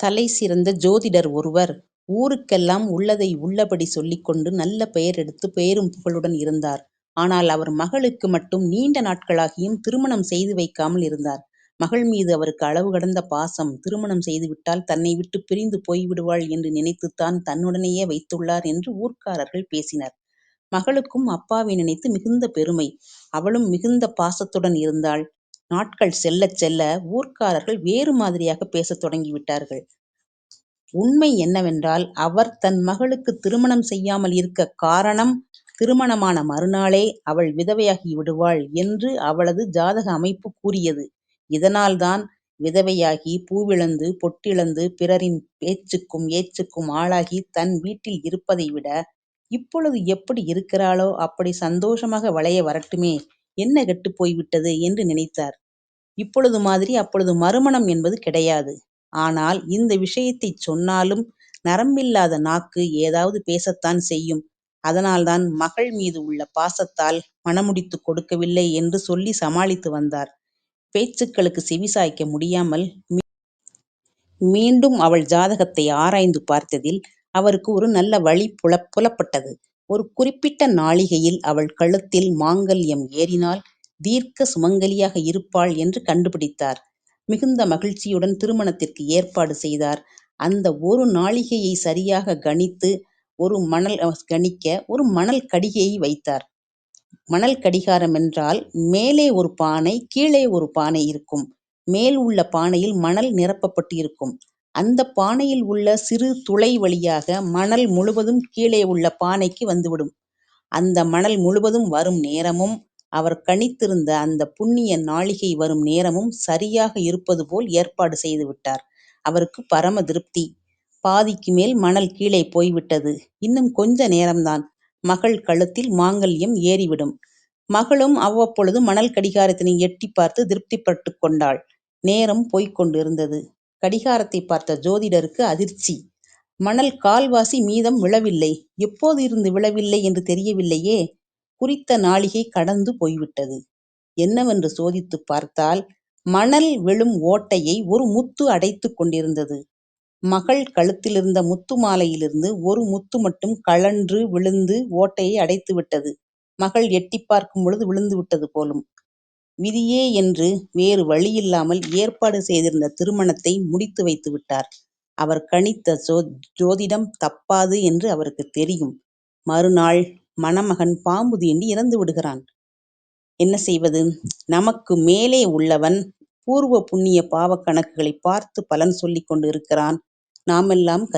தலை சிறந்த ஜோதிடர் ஒருவர் ஊருக்கெல்லாம் உள்ளதை உள்ளபடி சொல்லிக்கொண்டு நல்ல பெயர் எடுத்து பெயரும் புகழுடன் இருந்தார். ஆனால் அவர் மகளுக்கு மட்டும் நீண்ட நாட்களாகியும் திருமணம் செய்து வைக்காமல் இருந்தார். மகள் மீது அவருக்கு அளவு கடந்த பாசம். திருமணம் செய்துவிட்டால் தன்னை விட்டு பிரிந்து போய்விடுவாள் என்று நினைத்துத்தான் தன்னுடனேயே வைத்துள்ளார் என்று ஊர்க்காரர்கள் பேசினர். மகளுக்கும் அப்பாவை நினைத்து மிகுந்த பெருமை. அவளும் மிகுந்த பாசத்துடன் இருந்தாள். நாட்கள் செல்லச் செல்ல ஊர்க்காரர்கள் வேறு மாதிரியாகப் பேசத் தொடங்கிவிட்டார்கள். உண்மை என்னவென்றால் அவர் தன் மகளுக்கு திருமணம் செய்யாமல் இருக்கக் காரணம் திருமணமான மறுநாளே அவள் விதவையாகி விடுவாள் என்று அவளது ஜாதக அமைப்பு கூறியது. இதனால்தான் விதவையாகி பூவிழந்து பொட்டிழந்து பிறரின் பேச்சுக்கும் ஏச்சுக்கும் ஆளாகி தன் வீட்டில் இருப்பதை விட இப்பொழுது எப்படி இருக்கிறாளோ அப்படி சந்தோஷமாக வளைய வரட்டுமே என்ன கெட்டுப் போய்விட்டது என்று நினைத்தார். இப்பொழுது மாதிரி அப்பொழுது மறுமணம் என்பது கிடையாது. ஆனால் இந்த விஷயத்தைச் சொன்னாலும் நரம்பில்லாத நாக்கு ஏதாவது பேசத்தான் செய்யும். அதனால்தான் மகள் மீது உள்ள பாசத்தால் மணமுடித்துக் கொடுக்கவில்லை என்று சொல்லி சமாளித்து வந்தார். பேச்சுக்களுக்கு செவிசாய்க்க முடியாமல் மீண்டும் அவள் ஜாதகத்தை ஆராய்ந்து பார்த்ததில் அவருக்கு ஒரு நல்ல வழி புலப்பட்டது. ஒரு குறிப்பிட்ட நாழிகையில் அவள் கழுத்தில் மாங்கல்யம் ஏறினால் தீர்க்க சுமங்கலியாக இருப்பாள் என்று கண்டுபிடித்தார். மிகுந்த மகிழ்ச்சியுடன் திருமணத்திற்கு ஏற்பாடு செய்தார். அந்த ஒரு நாழிகையை சரியாக கணித்து ஒரு மணல் கணிக்க ஒரு மணல் கடிகையை வைத்தார். மணல் கடிகாரம் என்றால் மேலே ஒரு பானை கீழே ஒரு பானை இருக்கும். மேல் உள்ள பானையில் மணல் நிரப்பப்பட்டு இருக்கும். அந்தப் பானையில் உள்ள சிறு துளை வழியாக மணல் முழுவதும் கீழே உள்ள பானைக்கு வந்துவிடும். அந்த மணல் முழுவதும் வரும் நேரமும் அவர் கணித்திருந்த அந்தப் புண்ணிய நாழிகை வரும் நேரமும் சரியாக இருப்பது போல் ஏற்பாடு செய்துவிட்டார். அவருக்கு பரம திருப்தி. பாதிக்கு மேல் மணல் கீழே போய்விட்டது. இன்னும் கொஞ்ச நேரம்தான். மகள் கழுத்தில் மாங்கல்யம் ஏறிவிடும். மகளும் அவ்வப்பொழுது மணல் கடிகாரத்தினை எட்டிப் பார்த்து திருப்திப்பட்டுக் கொண்டாள். நேரம் போய்க் கொண்டிருந்தது. கடிகாரத்தைப் பார்த்த ஜோதிடருக்கு அதிர்ச்சி. மணல் கால்வாசி மீதம் விழவில்லை. எப்போது இருந்து விழவில்லை என்று தெரியவில்லையே. குறித்த நாழிகை கடந்து போய்விட்டது. என்னவென்று சோதித்துப் பார்த்தால் மணல் விழும் ஓட்டையை ஒரு முத்து அடைத்துக் கொண்டிருந்தது. மகள் கழுத்திலிருந்த முத்து மாலையிலிருந்து ஒரு முத்து மட்டும் கழன்று விழுந்து ஓட்டையை அடைத்துவிட்டது. மகள் எட்டிப் பார்க்கும் பொழுது விழுந்துவிட்டது போலும். விதியே என்று வேறு வழியில்லாமல் ஏற்பாடு செய்திருந்த திருமணத்தை முடித்து வைத்து விட்டார் அவர் கணித்த ஜோதிடம் தப்பாது என்று அவருக்குத் தெரியும். மறுநாள் மணமகன் பாம்பு தீண்டி இறந்து விடுகிறான். என்ன செய்வது? நமக்கு மேலே உள்ளவன் பூர்வ புண்ணிய பாவக் கணக்குகளைப் பார்த்து பலன் சொல்லிக் கொண்டு இருக்கிறான். நாமெல்லாம்